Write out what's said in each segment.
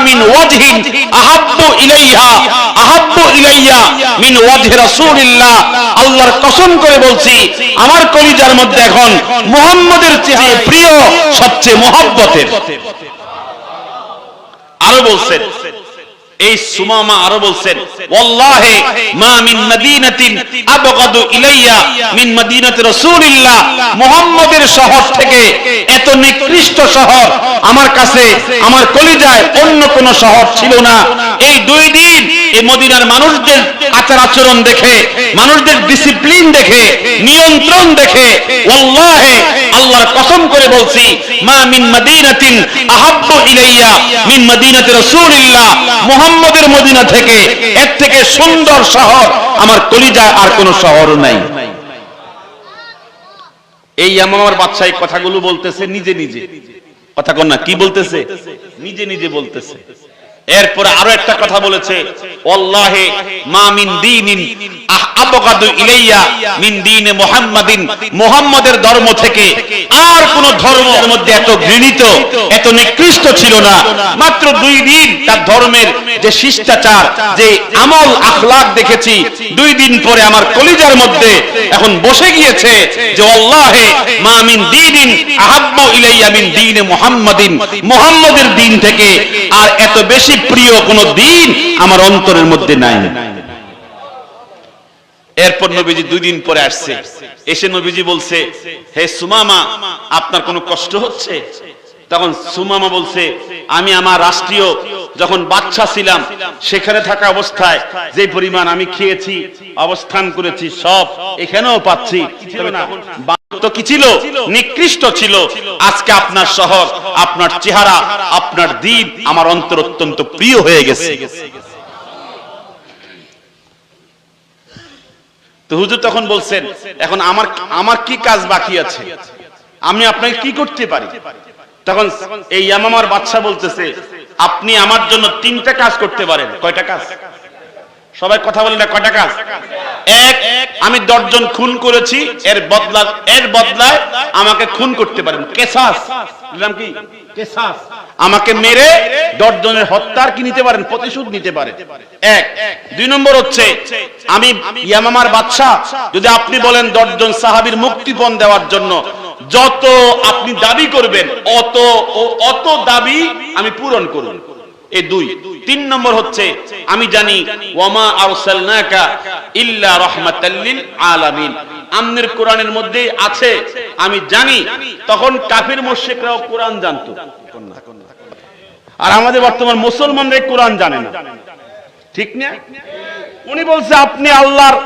মিন ওয়াজহিন কসম করে বলছি, আমার কলিজার মধ্যে এখন মুহাম্মদের চেয়ে প্রিয় সবচেয়ে মহব্বতের। আরও বলছেন এই সুমামা আরও বলছেন, ওয়াল্লাহি মা মিন মদিনাতিন আবগাদু ইলাইয়া মিন মদিনাতি রাসূলিল্লাহ। মুহাম্মদের শহর থেকে এত নিকৃষ্ট শহর আমার কাছে, আমার কলিজায় অন্য কোন শহর ছিল না। এই দুই দিন এই মদিনার মানুষদের আচার আচরণ দেখে, মানুষদের ডিসিপ্লিন দেখে, নিয়ন্ত্রণ দেখে, ওয়াল্লাহি আল্লাহর কসম করে বলছি, মা মিন মদিনাতিন আহাব্বু ইলাইয়া, মিন মদিনাতি রাসূলিল্লাহ। মুহাম্মদের মদিনা থেকে এর থেকে সুন্দর শহর আমার কলিজায় আর কোন শহর নাই। এই আমার বাচ্চা এই কথাগুলো বলতেছে নিজে নিজে। কথা কন না, কি বলতেছে? নিজে নিজে বলতেছে। এরপরে আরও একটা কথা বলেছে ওয়াল্লাহি মুহাম্মাদের ধর্ম থেকে আর কোন ধর্মের মধ্যে এত ঘৃণিত, এত নিকৃষ্ট ছিল না। মাত্র দুই দিন তার ধর্মের যে শিষ্টাচার, যে আমল আখলাক দেখেছি, দুই দিন পরে আমার কলিজার মধ্যে এখন বসে গিয়েছে যে আল্লাহে মা মিন দীনিন আহাব্বু ইলাইয়া মিন দীনে মুহাম্মাদিন। মুহাম্মাদের দিন থেকে আর এত বেশি প্রিয় কোন দিন আমার অন্তরের মধ্যে নাই। এরপর নবীজি দুই দিন পরে আসছে। এসে নবীজি বলছে, হে সুমামা, আপনার কোনো কষ্ট হচ্ছে? তখন সুমামা বলছে, আমি আমার রাষ্ট্রীয় যখন বাচ্চা ছিলাম, সেখানে থাকা অবস্থায় যে পরিমাণ আমি খেয়েছি, অবস্থান করেছি, সব এখানেও পাচ্ছি। তো কি ছিল? নিকৃষ্ট ছিল। আজকে আপনার শহর, আপনার চেহারা, আপনার দিন আমার অন্তর অত্যন্ত প্রিয় হয়ে গেছে। তো হুজুর তখন বলছেন, এখন আমার আমার কি কাজ বাকি আছে? আমি আপনাকে কি করতে পারি? তখন এই ইয়ামামার বাচ্চা বলতেছে, আপনি আমার জন্য তিনটা কাজ করতে পারেন। কয়টা কাজ? সবাই কথা বলেন না কয়টা কাজ? এক আমি দশজন খুন করেছি এর বদলা এর বদলায় আমাকে খুন করতে পারেন। কেসাস। বুঝলাম কি? কেসাস। আমাকে মেরে দশজনের হত্যার কি নিতে পারেন? প্রতিশোধ নিতে পারেন। এক দুই নম্বর হচ্ছে আমি ইয়ামামার বাদশা যদি আপনি বলেন দশজন সাহাবীর মুক্তিপণ দেওয়ার জন্য যত আপনি দাবি করবেন অত অত দাবি আমি পূরণ করুন এই দুই। তিন নম্বর হচ্ছে, আমি জানি আরসালনাকা ইল্লা আলামিন। আমনের কোরআনের মধ্যে আছে, আমি জানি, তখন কাফির মুশরিকরাও কোরআন জানতো। আর আমাদের বর্তমান মুসলমানরা কোরআন জানে না। ঠিক না? উনি বলছে, আপনি আল্লাহর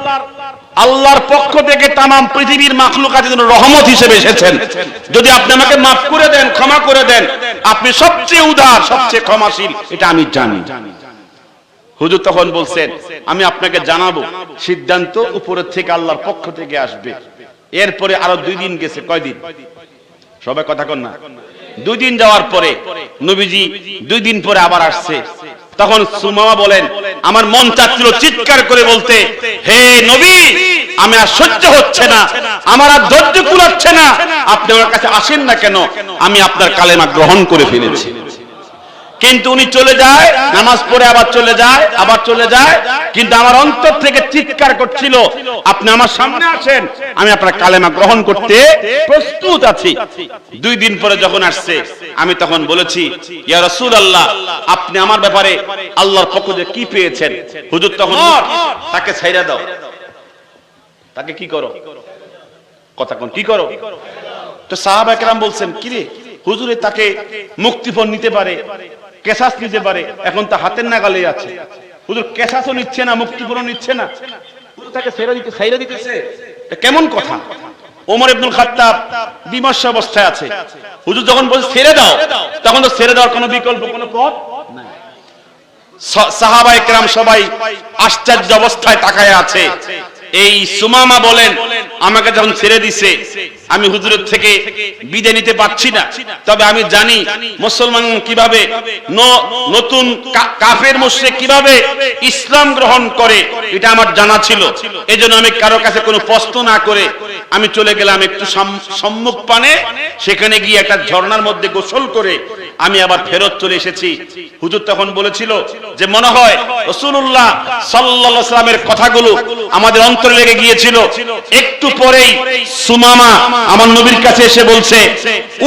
আল্লাহর পক্ষ থেকে তামাম পৃথিবীর মাখলুকাতের জন্য রহমত হিসেবে এসেছেন। যদি আপনি আমাকে মাফ করে দেন, ক্ষমা করে দেন, আপনি সবচেয়ে উদার, সবচেয়ে ক্ষমাশীল, এটা আমি জানি। হুজুর তখন বলছেন, আমি আপনাকে জানাব, সিদ্ধান্ত উপরের থেকে আল্লাহর পক্ষ থেকে আসবে। এরপরে আরও দুই দিন গেছে কয়দিন সবাই কথা কন না। দুই দিন যাওয়ার পরে নবীজি দুই দিন পরে আবার আসছে। তখন সুমামা বলেন, আমার মন চাচ্ছিল চিৎকার করে বলতে, হে নবী, আমি আর সহ্য হচ্ছে না, আমার আর ধৈর্য কুলাচ্ছে না, আপনি আমার কাছে আসেন না কেন? আমি আপনার কালেমা গ্রহণ করে ফেলেছি। কিন্তু উনি চলে যায়, নামাজ পড়ে আবার চলে যায়, আবার চলে যায়। কিন্তু আমার অন্তর থেকে চিৎকার করছিল, আপনি আমার সামনে আসেন, আমি আপনার কালেমা গ্রহণ করতে প্রস্তুত আছি। দুই দিন পরে যখন আসছে, আমি তখন বলেছি, ইয়া রাসূল আল্লাহ আপনি আমার ব্যাপারে আল্লাহর পক্ষ থেকে কি পেয়েছেন? হুজুর তখন তাকে ছাইরা দাও। তাকে কি করো? কথা কোন, কি করো? তো সাহাবা একরাম বলছেন কি রে হুজুরে তাকে মুক্তিপণ নিতে পারে। কেসাস নিতে পারে। এখন তা হাতের নাগালে আছে। হুজুর কেসাসও নিচ্ছে না মুক্তিপণ নিচ্ছে না। হুজুর তাকে ছেড়ে দিতে ছাইরা দিতেছে। কেমন কথা? ওমর ইবনুল খাত্তাব বিমর্ষ অবস্থায় আছে। হুজুর যখন বলছে, ছেড়ে দাও, তখন তো ছেড়ে দেওয়ার কোনো বিকল্প, কোনো পথ নাই। সাহাবা একরাম সবাই আশ্চর্য অবস্থায় তাকায় আছে। এই সুমামা বলেন, আমাকে যখন ছেড়ে দিছে আমি হুজুরের থেকে বিদায় নিতে পারছি না। তবে আমি জানি মুসলমান কীভাবে নতুন কাফের মুশরিক কীভাবে ইসলাম গ্রহণ করে, এটা আমার জানা ছিল। এজন্য আমি কারও কাছে কোনো প্রশ্ন না করে আমি চলে গেলাম একটু সম্মুখ পানে, সেখানে গিয়ে একটা ঝর্ণার মধ্যে গোসল করে আমি আবার ফেরত চলে এসেছি। হুজুর তখন বলেছিল যে, মনে হয় রসুল্লাহ সাল্লামের কথাগুলো আমাদের অন্তরে লেগে গিয়েছিল। একটু পরেই সুমামা আমার নবীর কাছে এসে বলছে,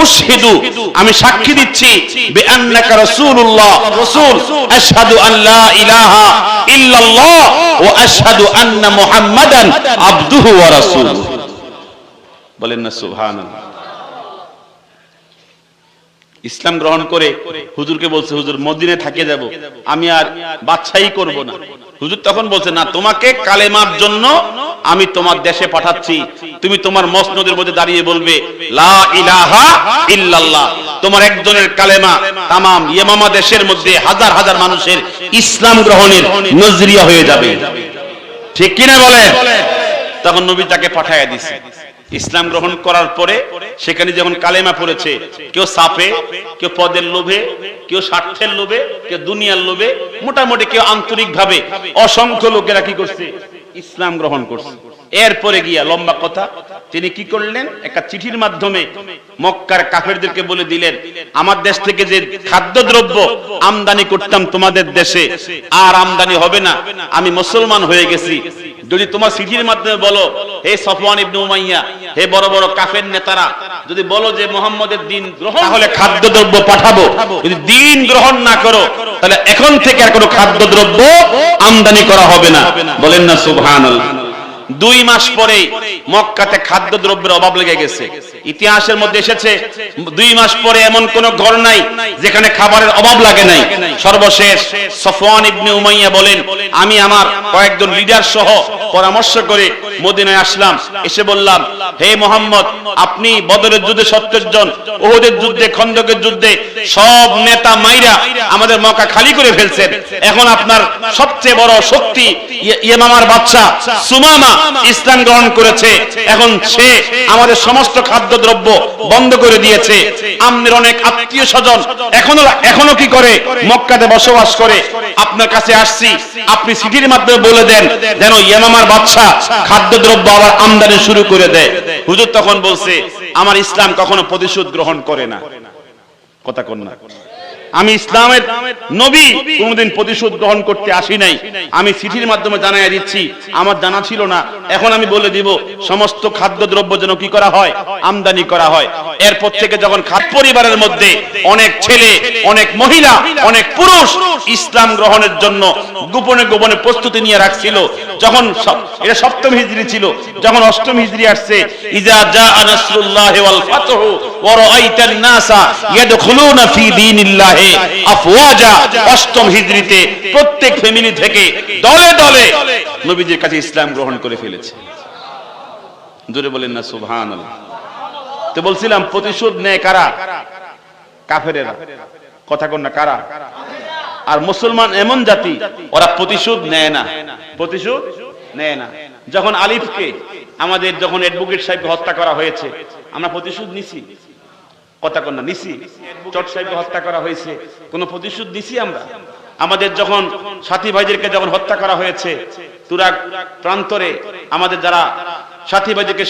উশহিদু, আমি সাক্ষী দিচ্ছি বিআন্নাকা রাসূলুল্লাহ, রাসূল, আশহাদু আন লা ইলাহা ইল্লাল্লাহ ওয়া আশহাদু আন্না মুহাম্মাদান আবদুহু ওয়া রাসূলুহু। বলেন না, সুবহানাল্লাহ। ইসলাম গ্রহণ করে হুজুরকে বলছে, হুজুর, মদিনে থাকে যাব। আমি আর বাচ্চাই করব না। হুজুর তখন বলছে, না, তোমাকে কালেমার জন্য আমি তোমার দেশে পাঠাচ্ছি। তুমি তোমার মসনদের মধ্যে দাঁড়িয়ে বলবে, লা ইলাহা ইল্লাল্লাহ। তোমার একজনের কালেমা তামাম ইমামা দেশের মধ্যে হাজার হাজার মানুষের ইসলাম গ্রহণের নজরিয়া হয়ে যাবে। ঠিক কিনা বলে তখন নবী তাকে পাঠাইয়া দিছে। ইসলাম গ্রহণ করার পরে সেখানে যখন কালেমা পড়েছে, কেউ সাপে, কেউ পদের লোভে, কেউ স্বার্থের লোভে, কেউ দুনিয়ার লোভে, মোটামুটি কেউ আন্তরিক ভাবে অসংখ্য লোকেরা কি করছে? ইসলাম গ্রহণ করছে। এরপরে গিয়া লম্বা কথা, তিনি কি করলেন? একটা চিঠির মাধ্যমে মক্কার কাফেরদেরকে বলে দিলেন, আমার দেশ থেকে যে খাদ্যদ্রব্য আমদানি করতাম তোমাদের দেশে, আর আমদানি হবে না। আমি মুসলমান হয়ে গেছি। যদি তোমার চিঠির মাধ্যমে বলো হে সফওয়ান ইবনে উমাইয়া হে বড় বড় কাফের নেতারা যদি বলো যে মোহাম্মদের দিন গ্রহণ তাহলে খাদ্যদ্রব্য পাঠাবো। যদি দিন গ্রহণ না করো তাহলে এখন থেকে আর কোনো খাদ্যদ্রব্য আমদানি করা হবে না। বলেন না সুবহানাল্লাহ। দুই মাস পরে মক্কাতে খাদ্যদ্রব্যের অভাব লেগে গেছে। ইতিহাসের মধ্যে এসেছে, দুই মাস পরে এমন কোন ঘর নাই যেখানে খাবারের অভাব লাগে নাই। সর্বশেষ সফওয়ান ইবনে উমাইয়া বলেন, আমি আমার কয়েকজন লিডার সহ পরামর্শ করে মদিনায় আসলাম। এসে বললাম, হে মোহাম্মদ, আপনি বদরের যুদ্ধে সত্তর জন ওহুদের যুদ্ধে, খন্দকের যুদ্ধে সব নেতা মাইরা আমাদের মক্কা খালি করে ফেলছেন। এখন আপনার সবচেয়ে বড় শক্তি ইয়ে- ইয়েমামার বাচ্চা সুমামা ইসলাম গ্রহণ করেছে। এখন সে আমাদের সমস্ত খাদ্যদ্রব্য বন্ধ করে দিয়েছে। আমনের অনেক আত্মীয় স্বজন এখনও এখনও কি করে? মক্কাতে বসবাস করে। আপনার কাছে আসছি। আপনি সিটির মাধ্যমে বলে দেন, যেন ইয়ামামার বাচ্চা খাদ্যদ্রব্য আবার আমদানি শুরু করে দেয়। হুজুর তখন বলছে, আমার ইসলাম কখনো প্রতিশোধ গ্রহণ করে না। কথা কন না। আমি ইসলামের নবী কোনদিন প্রতিশোধ গ্রহণ করতে আসি নাই। আমি চিঠির মাধ্যমে জানাই দিচ্ছি, আমার জানা ছিল না। এখন আমি বলে দিব, সমস্ত খাদ্যদ্রব্য যেন কি করা হয়? আমদানি করা হয়। এরপর থেকে যখন খাদ পরিবারের মধ্যে অনেক ছেলে, অনেক মহিলা, অনেক পুরুষ ইসলাম গ্রহণের জন্য গোপনে গোপনে প্রস্তুতি নিয়ে রাখছিল, যখন এটা সপ্তম হিজরি ছিল, যখন অষ্টম হিজরি আসছে, ইজা জা নাসরুল্লাহ ওয়াল ফাতহু ওয়া রাআইতান নাসা ইয়াদখুলুনা ফি দীনিল্লাহি আফওয়াজা অষ্টম হিজরিতে প্রত্যেক ফ্যামিলি থেকে দলে দলে নবীজির কাছে ইসলাম গ্রহণ করে ফেলেছে। জোরে বলেন না, সুবহানাল্লাহ। তো বলছিলাম, প্রতিশোধ নেয় কারা? কাফেরেরা। কথা কোন না, কারা? আর মুসলমান এমন জাতি, ওরা প্রতিশোধ নেয় না। প্রতিশোধ নেয় না। যখন আলিফকে আমাদের, যখন অ্যাডভোকেট সাহেবকে হত্যা করা হয়েছে, আমরা প্রতিশোধ নিছি। কথা নিছি। চট সাহেবকে হত্যা করা হয়েছে। কোনো প্রতিশোধ নিছি আমরা? আমাদের যখন সাথী ভাইদেরকে যখন হত্যা করা হয়েছে, তুরাগ প্রান্তরে আমাদের যারা সাথী ভাইদেরকে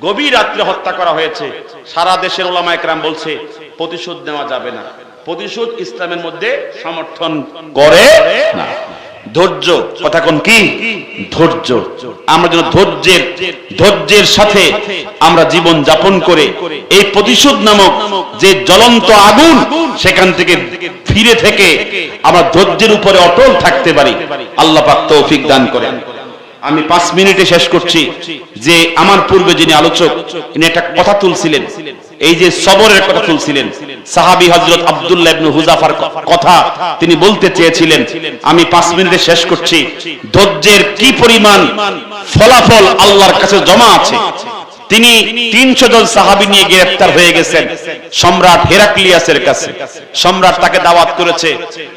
গভীর রাত্রে হত্যা করা হয়েছে, সারা দেশের ওলামা একরাম বলছে, প্রতিশোধ নেওয়া যাবে না। প্রতিশোধ ইসলামের মধ্যে সমর্থন করে না। ধৈর্য, কথা কোন কি? ধৈর্য। আমরা যেন ধৈর্যের ধৈর্যের সাথে আমরা জীবন যাপন করে এই প্রতিশোধ নামক যে জ্বলন্ত আগুন সেখান থেকে ফিরে থেকে আমরা ধৈর্যের উপরে অটল থাকতে পারি। আল্লাহ পাক তৌফিক দান করেন। আমি পাঁচ মিনিটে শেষ করছি যে আমার পূর্বে যিনি আলোচক তিনি একটা কথা তুলছিলেন। এই যে সবরের কথা তুলছিলেন সাহাবি হজরত আব্দুল্লাহ ইবনে হুজাফার কথা তিনি বলতে চেয়েছিলেন, আমি পাঁচ মিনিটে শেষ করছি। ধৈর্যের কি পরিমাণ ফলাফল আল্লাহর কাছে জমা আছে? তিনি তিনশো জন সাহাবি নিয়ে গ্রেফতার হয়ে গেছেন, সম্রাট হেরাক্লিয়াসের কাছে। সম্রাট তাকে দাওয়াত করেছে,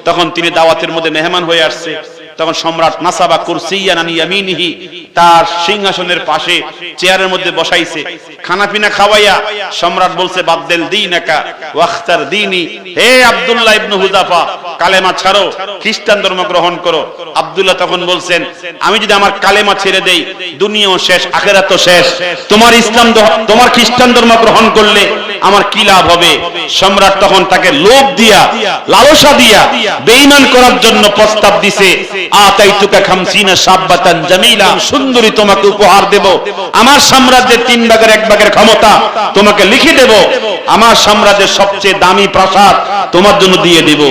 তখন তিনি দাওয়াতের মধ্যে মেহমান হয়ে আসছে। তখন সম্রাট নাসাবা কুরসিয়ান আনি ইয়ামিনিহি তার সিংহাসনের পাশে চেয়ারের মধ্যে বসাইছে। খানা পিনা খাওয়াইয়া সম্রাট বলছে, বাদ্দেল দিনাকা, ওয়াখতার দিনি। হে আব্দুল্লাহ ইবনে হুযাফা, কালেমা ছাড়ো, খ্রিস্টান ধর্ম গ্রহণ করো। আব্দুল্লাহ তখন বলছেন, আমি যদি আমার কালেমা ছেড়ে দেই, দুনিয়াও শেষ, আখেরাতও শেষ। তোমার ইসলাম তোমার খ্রিস্টান ধর্ম গ্রহণ করলে আমার কি লাভ হবে? সম্রাট তখন তাকে লোভ দিয়া, লালসা দিয়া, বেঈমান করার জন্য প্রস্তাব দিছে। সুন্দরী, তোমাকে উপহার দেব। আমার সাম্রাজ্যের তিন ভাগের এক ভাগের ক্ষমতা তোমাকে লিখে দেব। আমার সাম্রাজ্যের সবচেয়ে দামি প্রাসাদ তোমার জন্য দিয়ে দেব।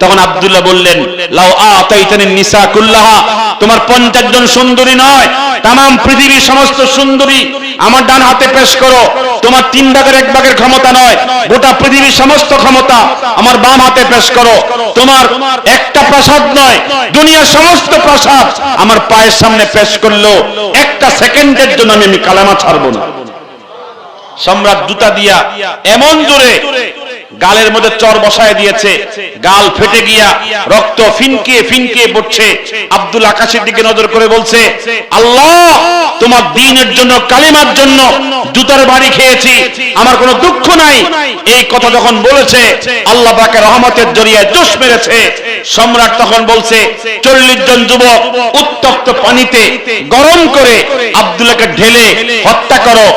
তখন আব্দুল্লাহ বললেন লাও আতাইতানি কুল্লাহা। তোমার পঞ্চাশ জন সুন্দরী নয় তাম পৃথিবীর সমস্ত সুন্দরী আমার ডান হাতে পেশ করো। তোমার তিন ভাগের এক ভাগের ক্ষমতা নয়। গোটা পৃথিবীর সমস্ত ক্ষমতা আমার বাম হাতে পেশ করো। তোমার একটা প্রসাদ নয়। দুনিয়ার সমস্ত প্রসাদ আমার পায়ের সামনে পেশ করল। একটা সেকেন্ডের জন্য আমি আমি কালামা ছাড়বো না। সম্রাট জুতা দিয়া, এমন জোরে গালের মধ্যে চর বসায় দিয়েছে। গাল ফেটে গিয়া রক্ত ফিনকে ফিনকে পড়ছে। আব্দুল আকাশের দিকে নজর করে বলছে, আল্লাহ, তোমার দিনের জন্য, কালিমার জন্য জুতার বাড়ি খেয়েছি। আমার কোনো দুঃখ নাই। এই কথা যখন বলেছে, আল্লাহ পাকে রহমতের জড়িয়ে জোশ মেরেছে। সম্রাট তখন বলছে, চল্লিশ জন যুবক উত্তপ্ত পানিতে গরম করে আব্দুল্লাহকে ঢেলে হত্যা করো।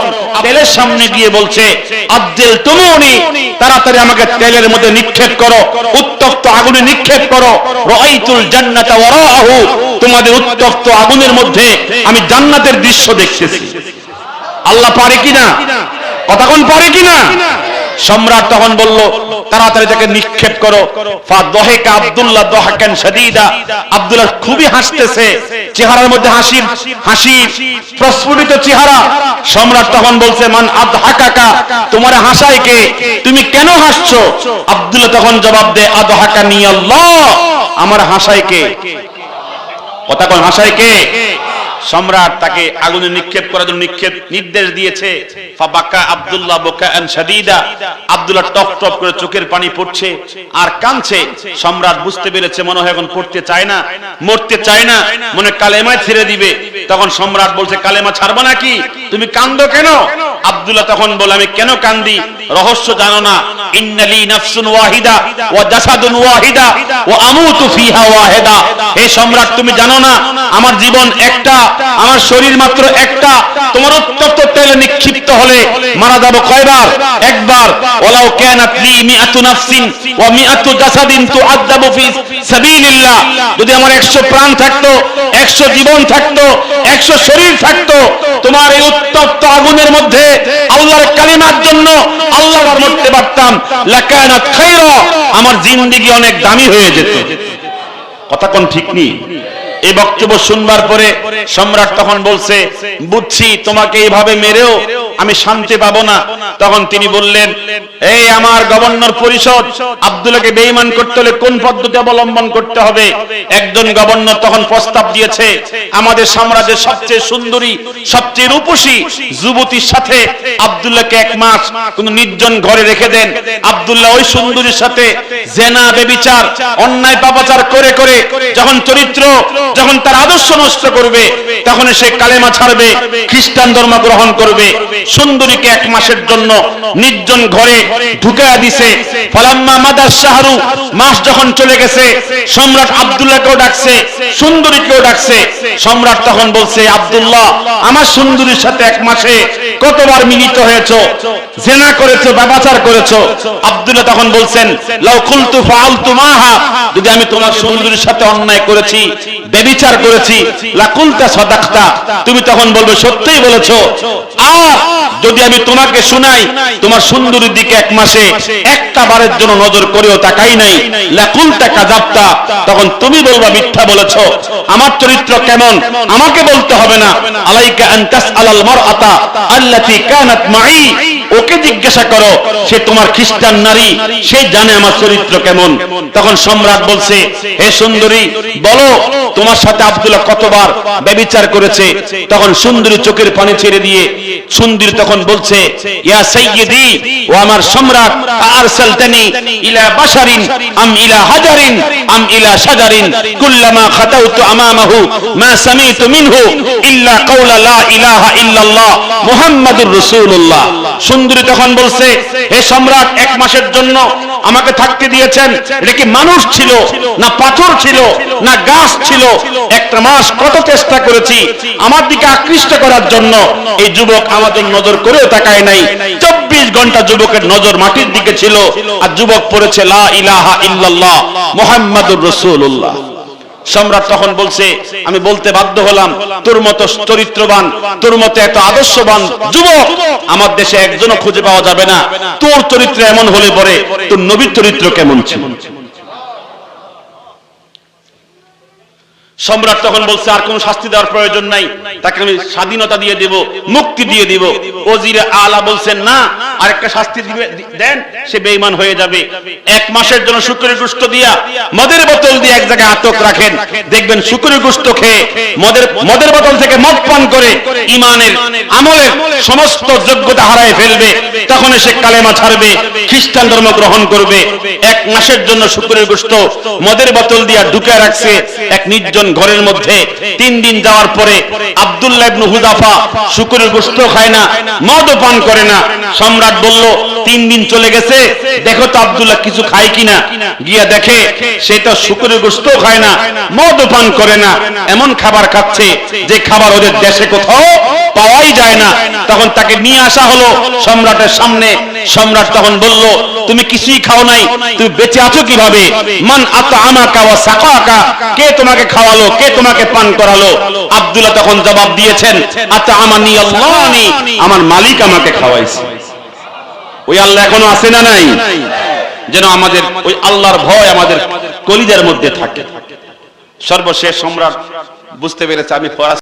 তেলের সামনে গিয়ে বলছে আব্দুল তুমুনি তাড়াতাড়ি আমাকে তেলের মধ্যে নিক্ষেপ করো উত্তপ্ত আগুনে নিক্ষেপ করো রাইতুল জান্নাতা ওয়ারাহু তোমাদের উত্তপ্ত আগুনের মধ্যে আমি জান্নাতের দৃশ্য দেখতেছি। আল্লাহ পারে কিনা? কথা কোন? পারে কিনা? সম্রাট তখন বলল, তাড়াতাড়ি তাকে নিক্ষেপ করো। দহেকা আব্দুল্লাহ দহাকান শাদীদা। আব্দুল্লাহ খুবই হাসতেছে। চেহারার মধ্যে হাসির হাসি, প্রস্ফুটিত চেহারা। সম্রাট তখন বলছে, মান আদহাকাকা, তোমার হাসায় কে? তুমি কেন হাসছো? আব্দুল্লাহ তখন জবাব দেয় আদহাকা নি আল্লাহ, আমার হাসায় কে? কথা কোন, হাসায় কে? সম্রাট তাকে আগুনে নিক্ষেপ করার জন্য নিক্ষেপ নির্দেশ দিয়েছে। ফাবাক্কা আব্দুল্লাহ বুকাআন শাদীদা। আব্দুল্লাহ টপ টপ করে চোখের পানি পড়ছে আর কাঁদছে। সম্রাট বুঝতে পেরেছে, মনে হয় এখন পড়তে চায় না, মরতে চায় না, মনে কালেমায় ছেড়ে দিবে। তখন সম্রাট বলছে, কালেমা ছাড়বা নাকি? তুমি কান্দো কেন? আব্দুল্লাহ তখন বলে, আমি কেন কান্দি? রহস্য জানো না। ইন্নালি নাফসুন ওয়াহিদা ওয়া জাসাদুন ওয়াহিদা ওয়া আমুতু ফিহা ওয়াহিদা। হে সম্রাট, তুমি জানো না, আমার জীবন একটা, আমার শরীর মাত্র একটা। তোমার উত্তপ্ত তেলে নিক্ষিপ্ত হলে মারা যাব কয়বার? একবার। ওয়ালাউ কানাত লি মিআতু নাফসিন ওয়া মিআতু জাসাদিন তুআযাবু ফি সাবিলিল্লাহ। যদি আমার 100 প্রাণ থাকতো 100 জীবন থাকতো 100 শরীর থাকতো, তোমার এই উত্তপ্ত আগুনের মধ্যে আল্লাহর কালিমার জন্য আল্লাহর মরতে পারতাম। আমার জিন্দেগি অনেক দামি হয়ে যেত। কথা কোন ঠিক নেই এই বক্তব্য শুনবার পরে সম্রাট তখন বলছে, বুঝছি, তোমাকে এইভাবে মেরেও আমি শান্তি পাবো না। তখন তিনি বললেন, এই আমার গভর্নর পরিষদ আব্দুল্লাহকে বেঈমান করতে হলে কোন পদ্ধতি অবলম্বন করতে হবে? একজন গভর্নর তখন প্রস্তাব দিয়েছে, আমাদের সাম্রাজ্যের সবচেয়ে সুন্দরী, সবচেয়ে রূপসী যুবতীর সাথে আব্দুল্লাহকে এক মাস কোন নির্জন ঘরে রেখে দেন। আব্দুল্লাহ ওই সুন্দরীর সাথে জেনা, বেবিচার, অন্যায়, পাপাচার করে করে যখন চরিত্র, যখন তার আদর্শ নষ্ট করবে তখন সে কালেমা ছাড়বে, খ্রিস্টান ধর্ম গ্রহণ করবে। সুন্দরীকে এক মাসের জন্য নির্জন ঘরে ঢুকায়া দিছে। ফলাম্মা মাদার শাহরু মাস যখন চলে গেছে, সম্রাট আব্দুল্লাহকেও ডাকছে, সুন্দরীকেও ডাকছে। সম্রাট তখন বলছে, আব্দুল্লাহ, আমার সুন্দরীর সাথে এক মাসে কতবার মিলিত হয়েছো? জেনা করেছ, ব্যবাচার করেছ? আব্দুল্লাহ তখন বলছেন, লাউ কুলতু ফাআলতু মাহা, যদি আমি তোমার সুন্দরীর সাথে অন্যায় করেছি বেবিচার করেছি, লাকুলতা সাদাকতা। তুমি তখন বলবে, সত্যিই বলেছ। আর যদি আমি তোমাকে শুনাই তোমার সুন্দরীর দিকে এক মাসে একটা বারের জন্য নজর করেও তাকাই নাই। লাকুলতা কাযাবতা। তখন তুমি বলবা মিথ্যা বলেছ। আমার চরিত্র কেমন? আমাকে বলতে হবে না। আলাইকা আন তাসআলাল মারআতা আল্লাতী কানাত মাই ওকে জিজ্ঞাসা করো সে তোমার খ্রিস্টান নারী সে জানে আমার চরিত্র কেমন। তখন সম্রাট বলছে হে সুন্দরী বলো। তোমার সাথে আব্দুল্লাহ কতবার ব্যবিচার করেছে, তখন সুন্দরী চোখের পানি ছেড়ে দিয়ে সুন্দরী তখন বলছে ও আমার সম্রাট ইলা আম ইলা হাজারিন, আম ইলা কুল্লামা খাতাউতু আমামাহু, মা সামিতু মিনহু ইল্লা লা ইলাহা ইল্লাল্লাহ মুহাম্মাদুর রাসূলুল্লাহ। সুন্দরী তখন বলছে, হে সম্রাট, এক মাসের জন্য আমাকে থাকতে দিয়েছেন। এটা কি মানুষ ছিল, না পাথর ছিল, না গাছ ছিল? একটা মাস কত চেষ্টা করেছি আমার দিকে আকৃষ্ট করার জন্য। এই যুবক আমাদের নজর করেও তাকায় নাই। চব্বিশ ঘণ্টা যুবকের নজর মাটির দিকে ছিল। আর যুবক পড়েছে, লা ইলাহা ইল্লাল্লাহ, মোহাম্মদুর রাসূলুল্লাহ। সম্রাট তখন বলছে, আমি বলতে বাধ্য হলাম, তোর মতো চরিত্রবান, তোর মতো এত আদর্শবান যুবক আমার দেশে একজনও খুঁজে পাওয়া যাবে না। তোর চরিত্র এমন হলে পরে তোর নবীর চরিত্র কেমন ছিল? সম্রাট তখন বলছে, আর কোন শাস্তি দেওয়ার প্রয়োজন নাই। তাকে আমি স্বাধীনতা দিয়ে দেব, মুক্তি দিয়ে দিব। ওজিরে আলা বলছেন, না, আরেকটা শাস্তি দিবে দেন, সে বেঈমান হয়ে যাবে। এক মাসের জন্য শুকরের গোশত দিয়া মদের বোতল দিয়ে এক জায়গায় আটক রাখেন। দেখবেন শুকরের গোশত খেয়ে মদের মদের বোতল থেকে মদ পান করে ইমানের আমলের সমস্ত যোগ্যতা হারায় ফেলবে। তখন সে কালেমা ছাড়বে, খ্রিস্টান ধর্ম গ্রহণ করবে। এক মাসের জন্য শুকরের গোশত মদের বোতল দিয়া ঢুকে রাখছে এক নির্জন ঘরের মধ্যে। তিন দিন যাওয়ার পরে আব্দুল্লাহ ইবনে হুদাফা শুকরের গোশত খায় না, মদও পান করে না। সম্রাট বলল, তিন দিন চলে গেছে, দেখো তো আব্দুল্লাহ কিছু খায় কিনা। গিয়া দেখে সেটা শুকরের গোশত খায় না, মদও পান করে না। এমন খাবার খাচ্ছে যে খাবার ওদের দেশে কোথাও পাওয়াই যায় না। তখন তাকে নিয়ে আসা হলো সম্রাটের সামনে। সম্রাট তখন বলল, তুমি কিছুই খাও নাই, তুমি বেঁচে আছো কীভাবে? মান আতা আমাকা ওয়া সাকাকা কে তোমাকে খাওয়ালো, কে তোমাকে পান করালো? আব্দুল্লাহ তখন জবাব দিয়েছেন আতা আমানি আল্লাহনি, আমার মালিক আমাকে খাওয়াইছে। ওই আল্লাহ এখনও আছে না নাই? যেন আমাদের ওই আল্লাহর ভয় আমাদের কলিজার মধ্যে থাকে। সর্বশেষ সম্রাট বুঝতে পেরেছে, আমি ফরাজ